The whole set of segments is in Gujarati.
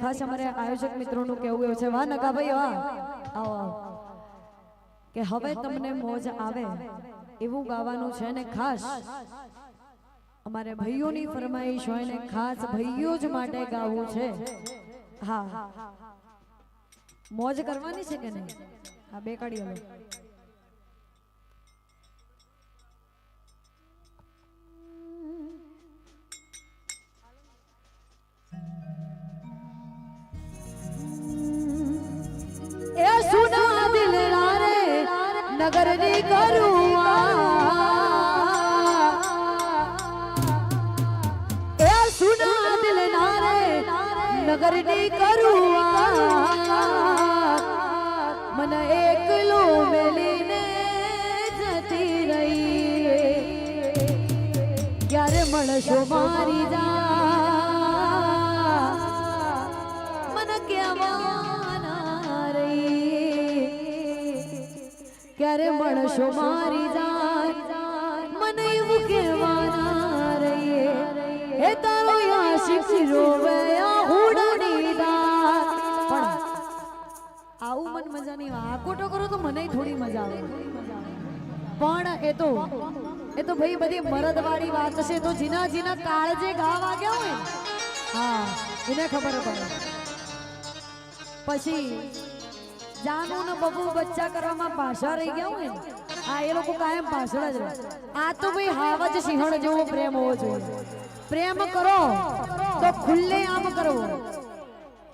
ખાસ અમારે આયોજક મિત્રોનું કહેવું એવું છે વાહ નગાભાઈ વાહ આવો આવો. કે હવે તમને મોજ આવે. એવું ગાવાનું છે ને ખાસ. અમારે ભાઈઓની ફરમાઈશ હોય ને ખાસ ભાઈઓ જ માટે ગાવું છે. હા. મોજ કરવાની છે કે નહીં? હા બે કાઢી હવે નગરની કરું એ સુના દિલ નારે નગરની કરું મન એકલો મેલીને જતી રહી ક્યારે મળશો મારી જા ક્યારે મળશો મારી જાન મને એવું કહેવાના રહીએ. હે તારો આશિક રોવે આ હુડની દાન પણ આવું મન મજાની આ ખોટો કરો તો મને થોડી મજા આવે. પણ એ તો એ તો ભાઈ બધી મરદવાળી વાત છે. તો જીના જીના કાળજે ઘા વાગ્યા હોય ને, હા એને ખબર પડે. પછી જાનુ ને બબુ બચ્ચા કરવામાં પાછા રહી ગયા હોય આ એ લોકો કાયમ પાછળ જ આ તો ભાઈ હાવ સિંહણ જેવો પ્રેમ હોવો જોઈએ. પ્રેમ કરો તો ખુલ્લે આમ કરવો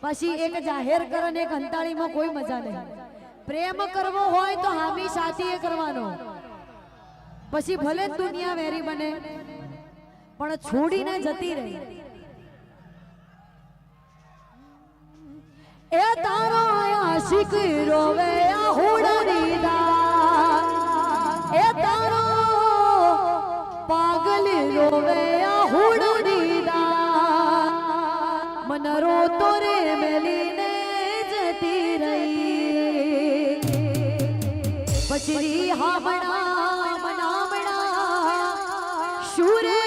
પછી એક જાહેર કરે એક અંતાળીમાં કોઈ મજા નહીં. પ્રેમ કરવો હોય તો હામી સાથીએ કરવાનો. પછી ભલે દુનિયા વેરી બને, પણ છોડીને જતી રહી. એ તારો આ હુડની દાન મન રોતો રે મેલીને જતી રહી. પછી હામણા મનામણા શુરે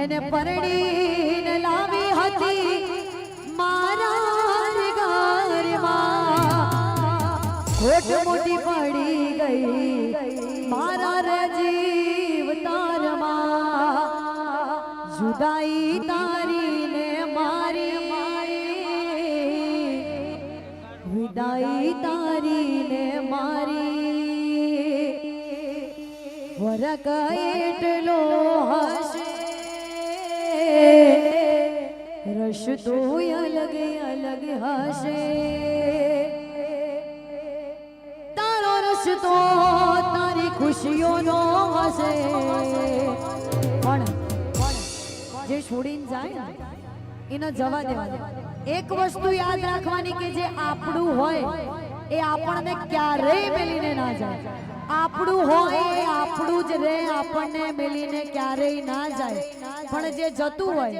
એને પરણીને લાવી હતી મારા ઘરમાં. ખોટ મોટી પડી ગઈ મારા રે જીવ તારમાં. જુદાઈ તારી ને મારી મારી વિદાઈ તારી ને મારી. વરક એટલો ખુશીઓનો હશે. પણ જે છોડીને જાય એને જવા દેવા એક વસ્તુ યાદ રાખવાની કે જે આપણું હોય, એ આપણને ક્યારેય મેલીને ના જાય. આપણું હોય, એ આપણું જ રે આપણને મેલીને ક્યારેય ના જાય. પણ જે જતું હોય